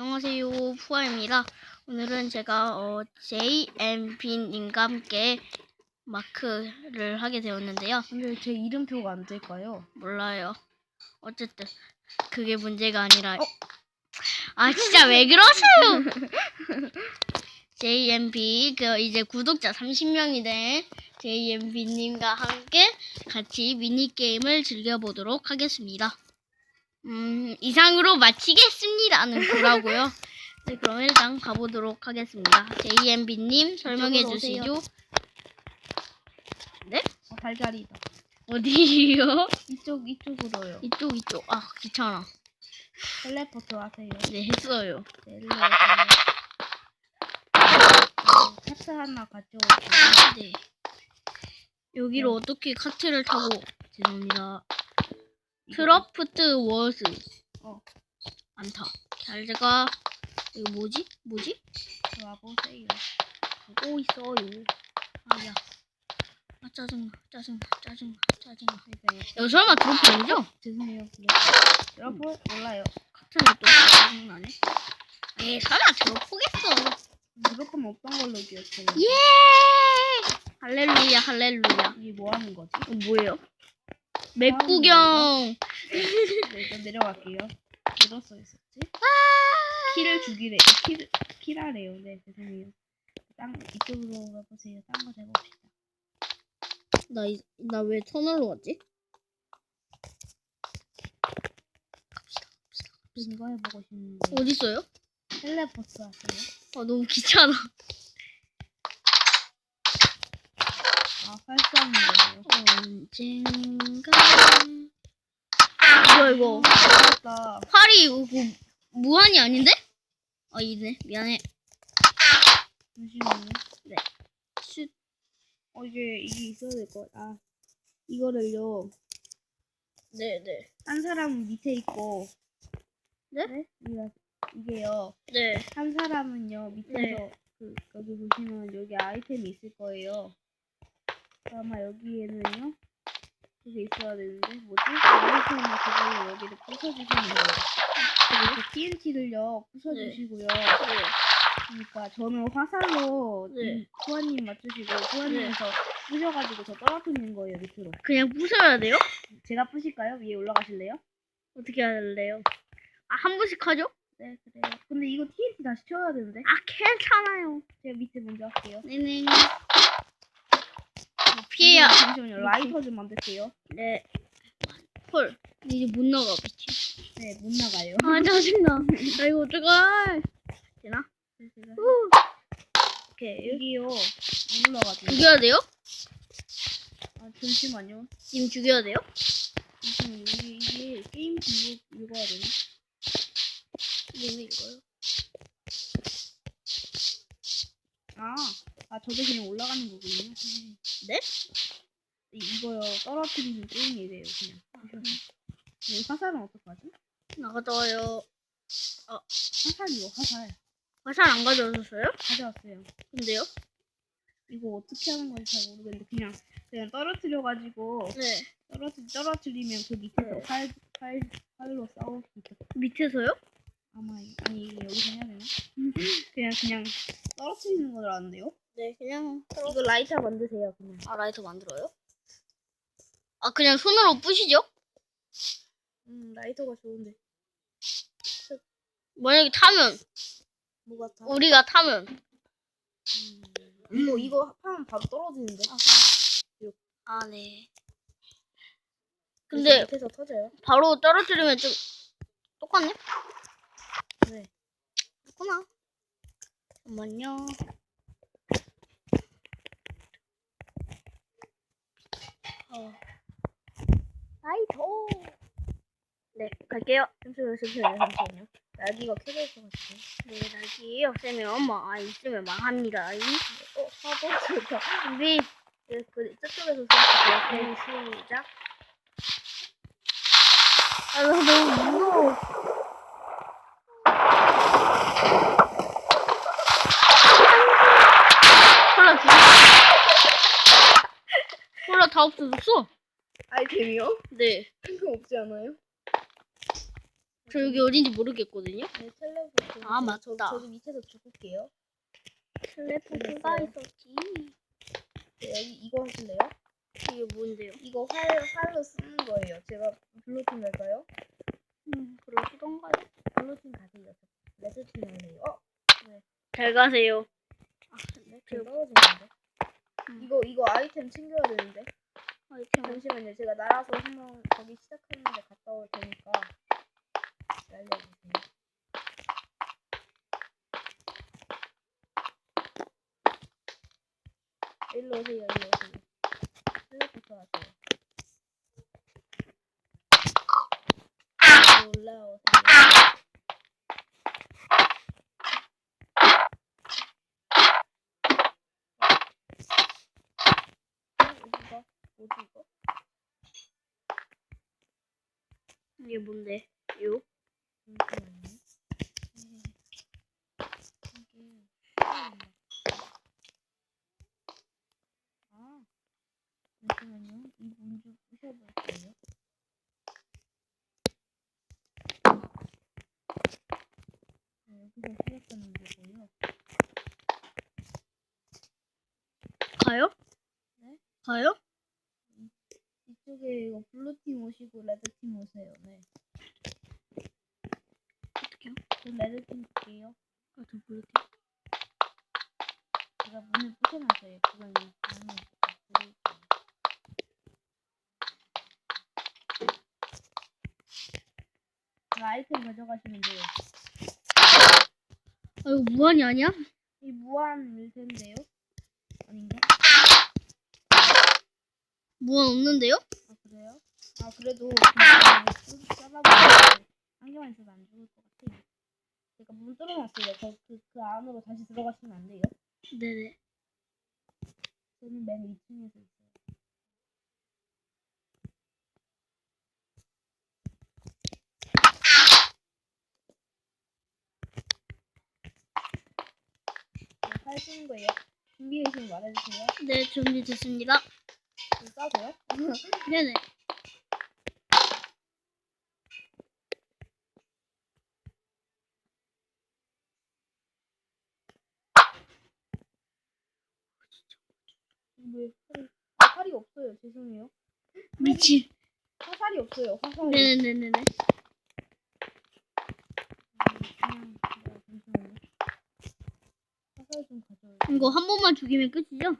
안녕하세요 푸아입니다. 오늘은 제가 어, JMB님과 함께 마크를 하게 되었는데요. 근데 제 이름표가 안 될까요? 몰라요. 어쨌든 그게 문제가 아니라 아 진짜 왜 그러세요? JMB 그 이제 구독자 30명이 된 JMB님과 함께 같이 미니 게임을 즐겨보도록 하겠습니다. 음 이상으로 마치겠습니다는 그라고요. 네, 그럼 일단 가보도록 하겠습니다. JMB님 설명해 이쪽으로 오세요. 주시죠. 네? 어, 달걀이다. 어디요? 이쪽 이쪽으로요. 이쪽 이쪽. 아 귀찮아. 텔레포트 하세요. 네 했어요. 네, 오세요. 카트 하나 가져오세요. 네. 여기로 어떻게 카트를 타고 죄송합니다. 크러프트 워스. 어. 안타. 잘 제가 이거 뭐지? 뭐지? 와보세요. 하고 있어요. 아야. 아 짜증나. 짜증나. 짜증나. 짜증나. 네, 이거 설마 드롭 아니죠? 죄송해요. 네. 여러분 몰라요. 카트는 또 짜증나네. 에이 설마 드롭 보겠어. 무조건 없던 걸로 기억해요. 예! 할렐루야 할렐루야. 이게 뭐 하는 거지? 어, 뭐예요? 맥 구경. 네, 일단 내려갈게요. 뭐로 써 있었지? 아! 키를 주기래. 키를 키라래요. 네, 죄송해요. 땅 이쪽으로 가보세요. 딴거 해봅시다. 나, 나 왜 터널로 왔지? 이거 해보고 싶은데. 어딨어요? 텔레포트 하세요. 아, 너무 귀찮아. 아, 활성인 거예요. 언젠가. 뭐야, 이거. 맞다. 팔이, 이거, 그, 무한이 아닌데? 아, 이네. 미안해. 잠시만요. 네. 슛. 어, 이게, 이게 있어야 될 것 같아. 아, 이거를요. 네네. 한 사람은 밑에 있고. 네? 이거, 이게요. 네. 한 사람은요, 밑에서, 네. 그, 여기 보시면 여기 아이템이 있을 거예요. 아마 여기에는요. 그게 있어야 되는데, 뭐지? 아이템을 그걸로 여기를 부숴주시는 거예요. 그리고 TNT를요, 부숴주시고요. 네. 그러니까 저는 화살로 네. 이 후아님 맞추시고 후아님에서 부셔가지고 저 떨어뜨리는 거예요 밑으로. 그냥 부숴야 돼요? 제가 부실까요? 위에 올라가실래요? 어떻게 할래요? 아, 한 번씩 하죠? 네 그래요. 근데 이거 TNT 다시 채워야 되는데. 아, 괜찮아요. 제가 밑에 먼저 할게요. 네네. 피해야. 음, 잠시만요. 라이터 좀 만들게요. 네. 헐. 이제 못 나가, 미치. 네 못 나가요. 아, 짜증나. 나 이거 어떡할. 되나? 후. 오케이. 여기요 안 올라가지고. 죽여야 돼요? 아 잠시만요. 지금 죽여야 돼요? 잠시만요. 이게 이게 게임 중고 읽어야 되나? 얘는 이거요. 아 저도 그냥 올라가는 거군요. 네? 이- 이거요 떨어뜨리는 게임이래요 그냥. 이 화살은 어떡하지? 나갔다 와요. 화살이요 화살. 화살 안 가져오셨어요? 가져왔어요. 근데요? 이거 어떻게 하는 건지 잘 모르겠는데 그냥 그냥 떨어뜨려가지고 네. 떨어뜨 떨어뜨리면 그 밑에서 네. 활, 활, 활로 싸울 수것 밑에서요? 아마 이- 아니 이게 여기서 해야 되나? 그냥 그냥 떨어뜨리는 걸 아는데요? 네, 그냥. 이거 라이터 만드세요 그냥. 아, 라이터 만들어요? 아, 그냥 손으로 부시죠? 음 라이터가 좋은데 만약에 타면, 뭐 같아? 우리가 타면. 음, 이거 이거 하면 바로 떨어지는데. 아, 네. 근데 밑에서 터져요? 바로 떨어뜨리면 좀 똑같네? 네. 그렇구나. 잠깐만요. 어. 라이터. 네, 갈게요. 잠시만요 잠시만요 잠시만요. 날개가 켜져 있어가지고. 네, 날개 없으면 뭐, 아, 있으면 망합니다. 이. 어 화보트다. 우리, 네, 그 저쪽에서 써주세요. 네, 시작. 아, 나 너무 무서워. 콜라 두 개. 콜라 다 없어졌어. 아이템이요? 네. 한거 없지 않아요? 저 여기 어딘지 모르겠거든요. 네, 텔레포트. 아, 맞다. 저, 저기 밑에서 죽을게요. 텔레포트가. 있었지. 네, 여기 이거 하실래요? 이게 뭔데요? 이거 활, 활로 쓰는 거예요. 제가 블루팀 갈까요? 음, 그러시던가요? 블루팀 가세요. 레드팀 할래요. 어? 잘 가세요. 아, 네, 저저 떨어지는데. 음. 이거, 이거 아이템 챙겨야 되는데. 아이템. 잠시만요. 제가 날아서 한번 거기 시작하는데 갔다 올 테니까 날려주세요. 일로 오세요. 일로 오세요. 텔레포트 하세요. 올라오세요. 어, 이거 뭐지 이거? 이게 뭔데? 요? 아 잠시만요. 이문좀 부셔볼게요. 네, 여기서 시작하는 거고요. 가요? 네? 가요? 이쪽에 이거 블루팀 오시고 레드팀 오세요. 네. 어떡해요? 저 레드팀 볼게요. 아, 저 블루팀. 제가 문을 부셔놨어요. 그건 문을 부를게요. 그 아이템 가져가시면 돼요. 아, 이거 무한이 아니야? 이 무한일 텐데요? 아닌가? 무한 없는데요? 아 그래요? 아 그래도 잘라보고 한 개만 있어도 안 죽을 것 같아요. 제가 문 뚫어놨어요. 저그 그 안으로 다시 들어가시면 안 돼요. 네네. 저는 맨 2층에서 있어요. 네, 팔 쓰는 거예요. 준비되시면 말해주세요. 네, 준비됐습니다. 좀 싸세요? 네네. 왜 팔이, 아, 팔이 없어요. 죄송해요. 미친. 화살이 없어요. 화살이. 네네네네. 화살 좀 가져올게요. 이거 한 번만 죽이면 끝이죠?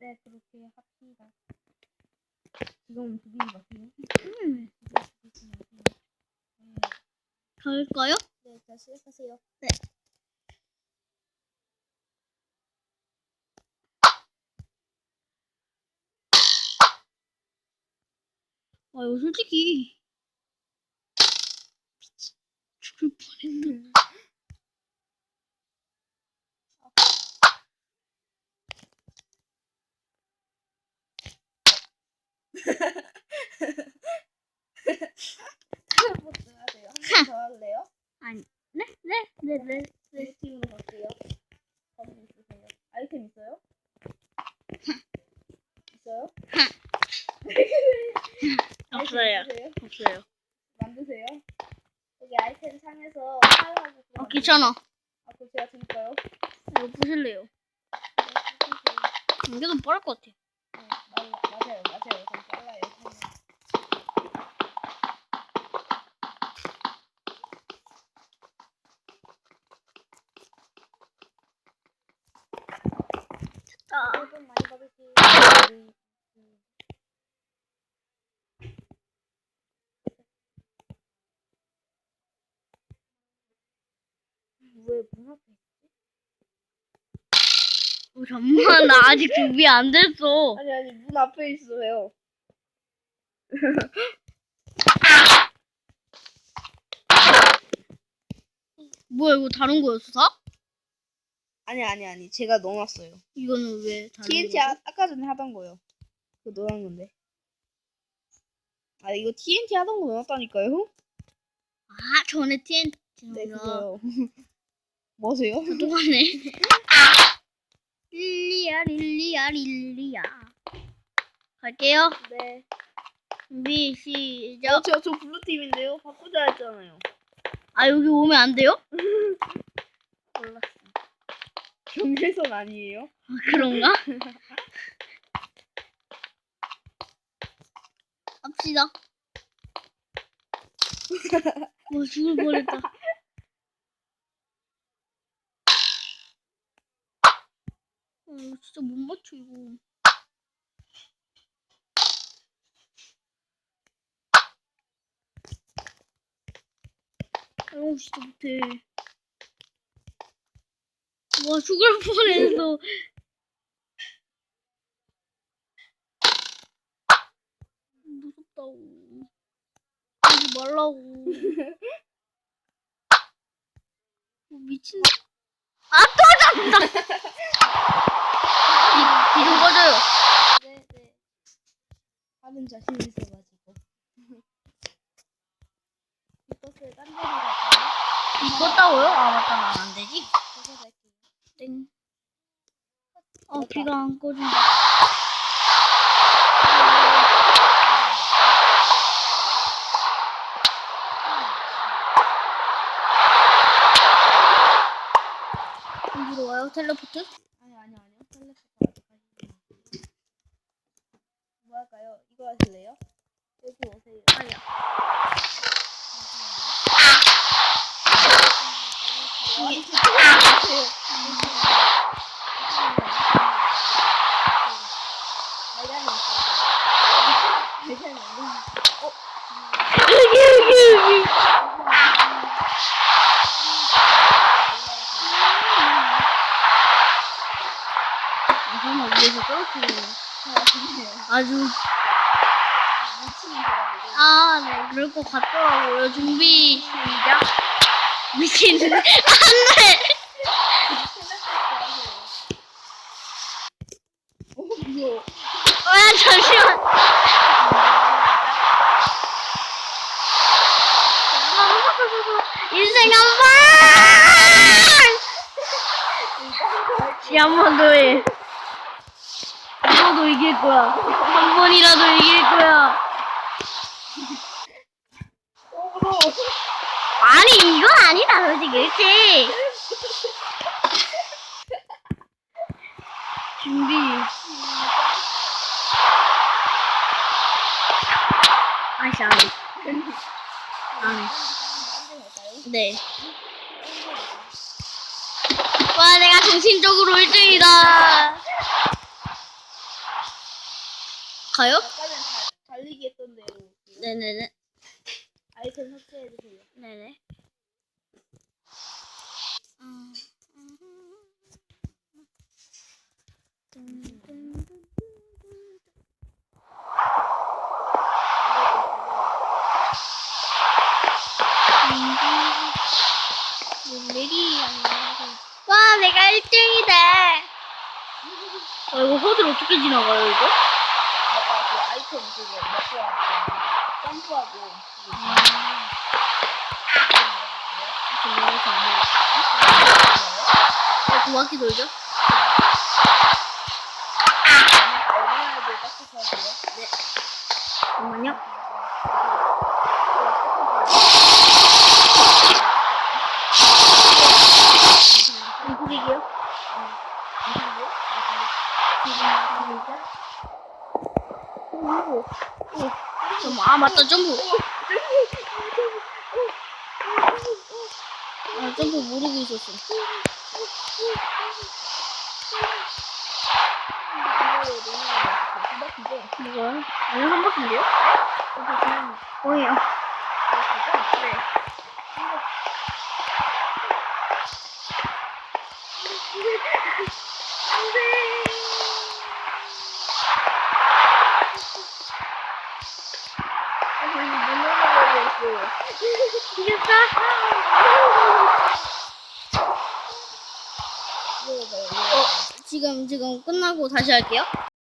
네? 네, 그렇게 합시다. 지금 죽이지 마세요. 음. 마세요. 네, 갈까요? 네, 자, 시작하세요. 아, 이거 솔직히. 죽을 뻔했네. 텔레포트 하세요. 한 번 더 할래요? 아니. 네? 네? 네네. 네. 팀으로 갈게요. 거기 있으세요. 아이템 있어요? 있어요? 없어요. 없어요. 만드세요. 여기 아이템 상에서 팔하고 아, 귀찮아. 아, 그거 제가 드릴까요? 이거 부실래요. 이게 더 빠를 것 같아. 네, 맞, 맞아요, 맞아요. 좀 빨라요. 아. 좀 많이 받으세요. 앞에 있지? 어, 잠만, 나 아직 준비 안 됐어. 아니 아니 문 앞에 있어요. 뭐야, 이거 다른 거였어, 다? 아니 아니 아니 제가 넣어놨어요. 이거는 왜 다른 TNT 거지? 아, 아까 전에 하던 거요. 그거 넣어놓은 건데. 아 이거 TNT 하던 거 넣어놨다니까요? 아, 전에 TNT. 네 그거요. 뭐세요? 똑같네. 릴리야, 릴리야, 릴리야. 갈게요. 네. 준비 시작. 어, 저, 저 블루팀인데요? 바꾸자 했잖아요. 아 여기 오면 안 돼요? 몰랐어. 경계선 아니에요? 아, 그런가? 합시다. 뭐 죽을 뻔했다. 어, 이거 진짜 못 맞춰 이거. 아이고 진짜 못해. 와 죽을 뻔했어. 무섭다고. 하지 말라고. 어, 미친. 아, 또 잡다! 비, 비좀 꺼줘요. 네, 네. 하는 자신 있어가지고. 이것을 딴 데로 갈까요? 비 껐다고요? 아, 맞다. 나 안 되지. 땡. 어, 비가 안 꺼진다. 와요, 텔레포트? 아니, 아니, 아니요. 텔레포트. 뭐 할까요? 이거 하실래요? 여기 오세요. 아니야. 여기, 여기, 여기. 아, 설마 위에서 떨어뜨리네. 아주. 아, 네, 그럴 것 같더라고요. 준비, 시작. 미친. 안 돼! 아, 잠시만. 인생 한 번! 한번 더 해. 너도 이길 거야. 한 번이라도 이길 거야. 아니, 이건 아니다, 솔직히. 그치? 준비. 아이씨, 안 해. 안 해. 네. 와, 내가 정신적으로 1등이다. 가요? 아까는 다- 달리기 했던 대로 네네네. 아이템 삭제해주세요. 네네. 음. 와, 내가 1등이다. 어, 이거 허들 어떻게 지나가요, 이거? 그거 먹고 왔고 점프하고 바퀴 돌죠? 빡빡 하세요? 잠깐만요. 잠깐만, 아, 맞다, 점프. 아, 점프 모르고 있었어. 이거요? 아니, 한 바퀴인데요? 뭐예요? 어, 지금, 지금 끝나고 다시 할게요.